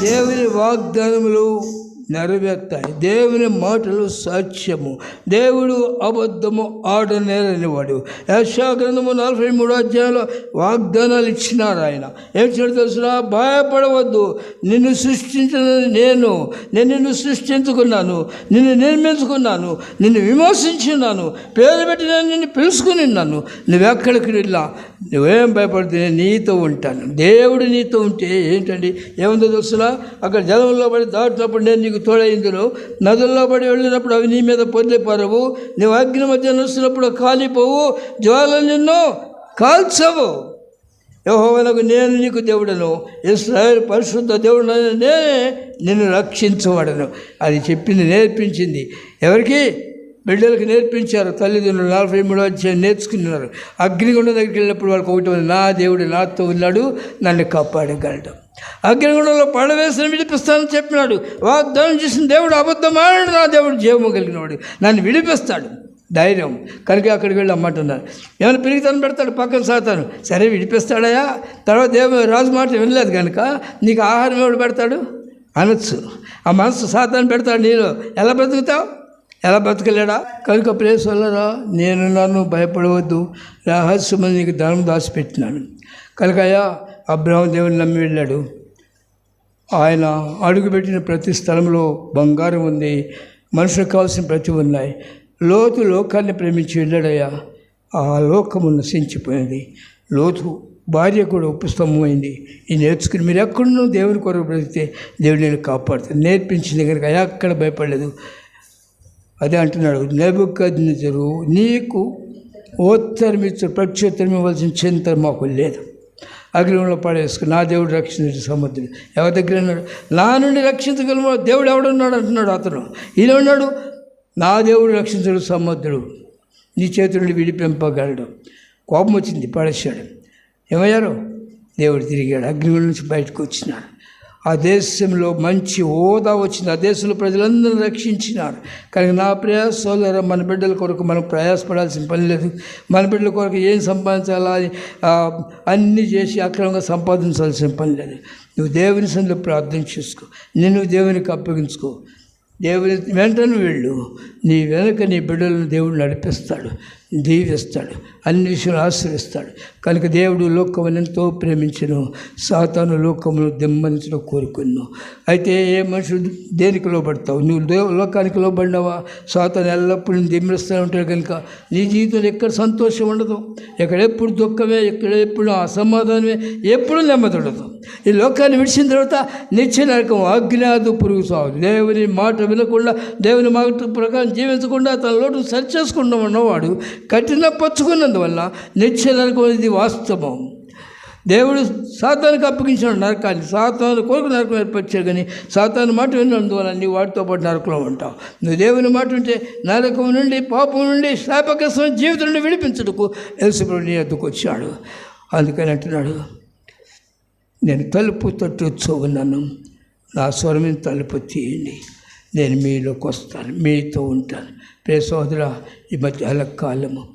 దేవుని వాగ్దానములు నెరవేర్తాయి. దేవుని మాటలు సత్యము దేవుడు అబద్ధము ఆడనేరనివాడు. యశాగ్రంథము నలభై మూడు అధ్యాయంలో వాగ్దానాలు ఇచ్చినారు ఆయన. ఏం తెలుసునా? భయపడవద్దు. నిన్ను సృష్టించిన నేను. నేను నిన్ను సృష్టించుకున్నాను. నిన్ను నిర్మించుకున్నాను. నిన్ను విమర్శించున్నాను పేరు పెట్టి నేను నిన్ను పిలుచుకుని ఉన్నాను. నువ్వెక్కడికి వెళ్ళా నువ్వేం భయపడితే నేను నీతో ఉంటాను. దేవుడు నీతో ఉంటే ఏంటండి? ఏముందో తెలుసునా? అక్కడ జలంలో పడి దాటినప్పుడు నేను నీకు తోడైందును. నదుల్లో పడి వెళ్ళినప్పుడు అవి నీ మీద పొందిపరవు. నీవు అగ్ని మధ్య నడుస్తున్నప్పుడు కాలిపోవు. జ్వాల నిన్ను కాల్చవు. యహోవనకు నేను నీకు దేవుడను. ఇస్రాయల్ పరిశుద్ధ దేవుడు నేనే నిన్ను రక్షించబడను. అది చెప్పింది నేర్పించింది. ఎవరికి? బిడ్డలకు నేర్పించారు తల్లిదండ్రులు. నలభై మూడో అధ్యాయం నేర్చుకున్నారు. అగ్నిగుండం దగ్గరికి వెళ్ళినప్పుడు వాళ్ళకి ఒకటి ఉంది, నా దేవుడు నాతో ఉన్నాడు నన్ను కాపాడగలడు. అగ్నిగుండంలో పడవేసిన విడిపిస్తానని చెప్పినాడు. వాగ్దానం చేసిన దేవుడు అబద్ధమాడు నా దేవుడు జీవము కలిగినవాడు. నన్ను విడిపిస్తాడు. ధైర్యం. కనుక అక్కడికి వెళ్ళి అమ్మంటున్నారు ఏమైనా పిరిగితనం పెడతాడు పక్కన సాతాను? సరే విడిపిస్తాడయా తర్వాత దేవ రాజు మాట వినలేదు కనుక నీకు ఆహారం ఎవడు పెడతాడు? అనొచ్చు. ఆ మనసు సాతాను పెడతాడు నీలో. ఎలా బ్రతుకుతావు? ఎలా బ్రతకలేడా? కనుక ప్రేస్ నేను నన్ను భయపడవద్దు. రహస్యమని నీకు ధనం దాచిపెట్టినాను. కనుక అయ్యా అబ్రహం దేవుని నమ్మి వెళ్ళాడు. ఆయన అడుగుపెట్టిన ప్రతి స్థలంలో బంగారం ఉంది. మనుషులకు కావాల్సిన ప్రతి ఉన్నాయి. లోతు లోకాన్ని ప్రేమించి వెళ్ళాడయ్యా. ఆ లోకము నశించిపోయింది. లోతు భార్య కూడా ఉపస్తంభమైంది ఈ నేర్చుకుని మీరు ఎక్కడున్నో దేవుని కొరకు బ్రతికితే దేవుడు నేను కాపాడుతాను నేర్పించింది కనుక ఎక్కడ భయపడలేదు. అదే అంటున్నాడు నెబుకద్నెజరు నీకు ఉత్తరం ఇచ్చు ప్రత్యుత్తరం ఇవ్వాల్సిన చింత మాకు లేదు. అగ్నిలో పడేసుకు నా దేవుడు రక్షించే సముద్రుడు ఎవరి దగ్గర ఉన్నాడు? నా నుండి రక్షించగలమో? దేవుడు ఎవడున్నాడు? అంటున్నాడు అతను. ఈయన ఉన్నాడు? నా దేవుడు రక్షించడు సముద్రుడు. నీ చేతి నుండి విడిపింపగలడు. కోపం వచ్చింది పడేశాడు. ఏమయ్యారు? దేవుడు తిరిగాడు అగ్నిగుండం నుంచి బయటకు వచ్చినాడు. ఆ దేశంలో మంచి హోదా వచ్చింది. ఆ దేశంలో ప్రజలందరూ రక్షించినారు. కానీ నా ప్రయాస మన బిడ్డల కొరకు మనం ప్రయాసపడాల్సిన పని లేదు. మన బిడ్డల కొరకు ఏం సంపాదించాలా అన్నీ చేసి అక్రమంగా సంపాదించాల్సిన పని లేదు. నువ్వు దేవుని సందులో ప్రార్థన చేసుకో. నిన్ను దేవునికి అప్పగించుకో. దేవుని వెంటనే వెళ్ళు. నీ వెనక నీ బిడ్డలను దేవుడు నడిపిస్తాడు. దీవిస్తాడు అన్ని ఆశ్రయిస్తాడు. కనుక దేవుడు లోకమును ఎంతో ప్రేమించను సాతాను లోకమును దిమ్మనించడం కోరుకున్నావు అయితే ఏ మనుషులు దేనికి లోబడతావు? నువ్వు దేవ లోకానికి లోబడినావా? సాతాను ఎల్లప్పుడూ నిన్ను ఉంటాడు కనుక నీ జీవితంలో ఎక్కడ సంతోషం ఉండదు. ఎక్కడెప్పుడు దుఃఖమే ఎక్కడెప్పుడు అసమాధానమే ఎప్పుడు నెమ్మది ఉండదు. ఈ లోకాన్ని విడిచిన తర్వాత నిత్య నరకం అజ్ఞాదు పురుగు సాగు దేవుని మాట వినకుండా దేవుని మాట ప్రకారం జీవించకుండా తన లోటు సరి చేసుకుండా ఉన్నవాడు కఠినపరుచుకున్నందువల్ల నిత్య నరకం అనేది వాస్తవం. దేవుడు సాతానికి అప్పగించిన నరకాన్ని సాతాను కొరకు నరకం ఏర్పరిచాడు కానీ సాతాను మాట విన్నందువల్ల నీ వాటితో పాటు నరకంలో ఉంటావు. నువ్వు దేవుని మాట ఉంటే నరకం నుండి పాపం నుండి శాపకస్వం జీవితం నుండి విడిపించుటకు యేసుప్రభు నీ ఎద్దుకు వచ్చాడు. అందుకని అంటున్నాడు నేను తలుపు తట్టుచూ ఉన్నాను నా స్వరమిని తలుపు తీయండి. నేను మీలోకి వస్తాను. మీతో ఉంటాను. ప్రే సోదర ఈ మధ్య కాలము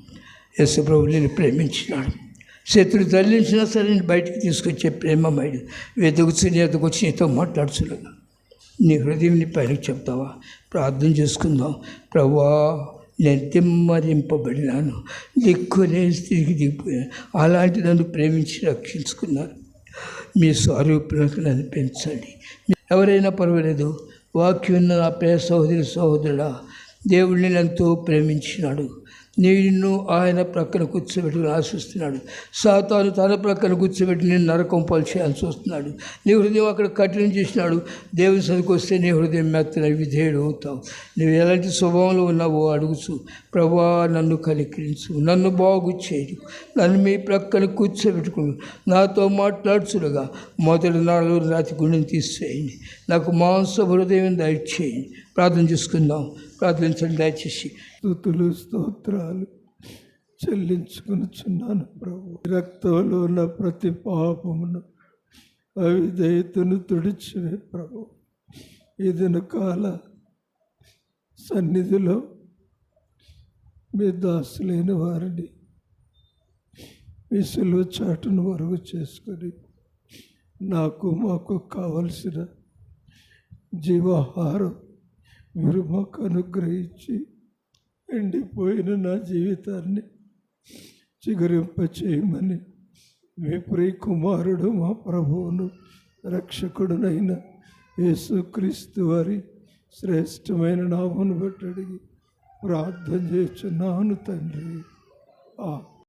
యశుప్రభు నేను ప్రేమించినాడు. శత్రుడు తల్లించినా సరే నేను బయటికి తీసుకొచ్చే ప్రేమమయుడు. వెతుకుచి నీ ఎదుకొచ్చి నీతో మాట్లాడుచున్నాను నీ హృదయం నీ చెప్తావా? ప్రార్థన చేసుకుందాం. ప్రభా నేను తిమ్మరింపబడినాను. దిక్కునే స్థితికి దిగిపోయాను. అలాంటి నన్ను ప్రేమించి రక్షించుకున్నారు. మీ స్వరూపులకు నన్ను పెంచండి. ఎవరైనా పర్వాలేదు. వాక్యున్న నా ప్రియ సహోదరి సహోదరుడా దేవుడిని ఎంతో ప్రేమించినాడు. నిన్ను ఆయన ప్రక్కన కూర్చోబెట్టుకుని ఆశిస్తున్నాడు సాతాను తన ప్రక్కన కూర్చోబెట్టి నేను నరకం పలిచేయాల్సి వస్తున్నాడు. నీ హృదయం అక్కడ కఠినం చేసినాడు. దేవుని సరికి వస్తే నీ హృదయం మెత్తన విధేయుడు అవుతావు. నువ్వు ఎలాంటి స్వభావంలో ఉన్నావో అడుగుచు. ప్రభా నన్ను కలికరించు నన్ను బాగు చేయు నన్ను మీ ప్రక్కన కూర్చోబెట్టుకుని. నాతో మాట్లాడుచులుగా మొదటి నాలుగు రాతి గుండెని తీసేయండి నాకు మాంస హృదయం దయచేయండి. ప్రార్థన చేసుకుందాం. ప్రార్థించండి దయచేసి. స్థుతులు స్తోత్రాలు చెల్లించుకునిచున్నాను ప్రభు. రక్తంలో ఉన్న ప్రతి పాపమును అవిధేయతను తుడిచివే ప్రభు. ఇదిన కాల సన్నిధిలో మీ దాసులైన వారిని మీ సులువ చాటును వరుగు చేసుకొని నాకు మాకు కావలసిన జీవాహారం మీరు మాకు అనుగ్రహించి ఎండిపోయిన నా జీవితాన్ని చిగురింప చేయమని మీ ప్రియ కుమారుడు మా ప్రభువును రక్షకుడునైన యేసుక్రీస్తు వారి శ్రేష్టమైన నామను బట్టి అడిగి ప్రార్థన చేస్తున్నాను తండ్రి. ఆ